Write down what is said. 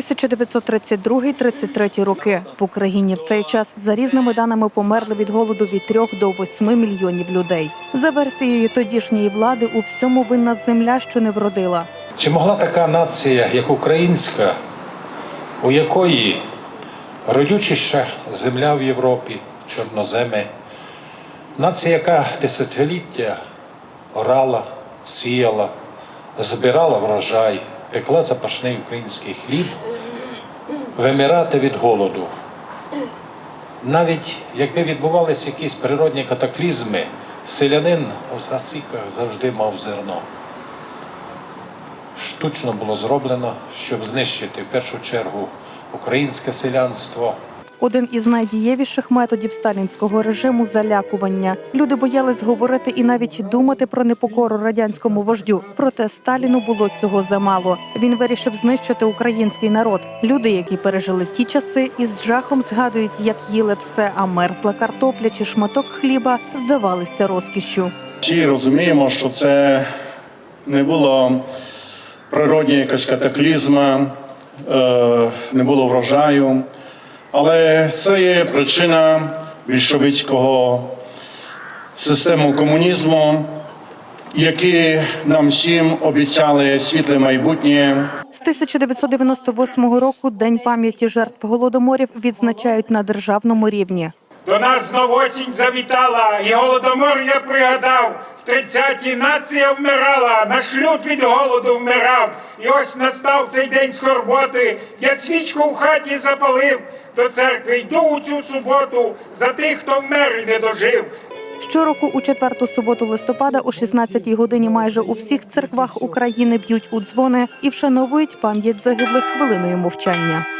1932-33 роки в Україні в цей час за різними даними померли від голоду від 3 до 8 мільйонів людей. За версією тодішньої влади, у всьому винна земля, що не вродила. Чи могла така нація, як українська, у якої родючіша земля в Європі, чорноземи, нація, яка десятиліття орала, сіяла, збирала врожай, пекла запашний український хліб, вимирати від голоду? Навіть якби відбувалися якісь природні катаклізми, селянин у засіках завжди мав зерно штучно було зроблено, щоб знищити в першу чергу українське селянство. Один із найдієвіших методів сталінського режиму залякування. Люди боялись говорити і навіть думати про непокору радянському вождю. Проте Сталіну було цього замало. Він вирішив знищити український народ. Люди, які пережили ті часи, із жахом згадують, як їли все, а мерзла картопля чи шматок хліба здавалися розкішшю. Всі розуміємо, що це не було природні якась катаклізма, е, не було врожаю, але це є причина більшовицького системи комунізму, які нам всім обіцяли світле майбутнє. З 1998 року День пам'яті жертв голодоморів відзначають на державному рівні. До нас знов осінь завітала, і голодомор я пригадав. В 30-ті нація вмирала, наш люд від голоду вмирав. І ось настав цей день скорботи. Я свічку в хаті запалив. До церкви йду у цю суботу за тих, хто вмер і не дожив. Щороку у четверту суботу листопада о 16-й годині майже у всіх церквах України б'ють у дзвони і вшановують пам'ять загиблих хвилиною мовчання.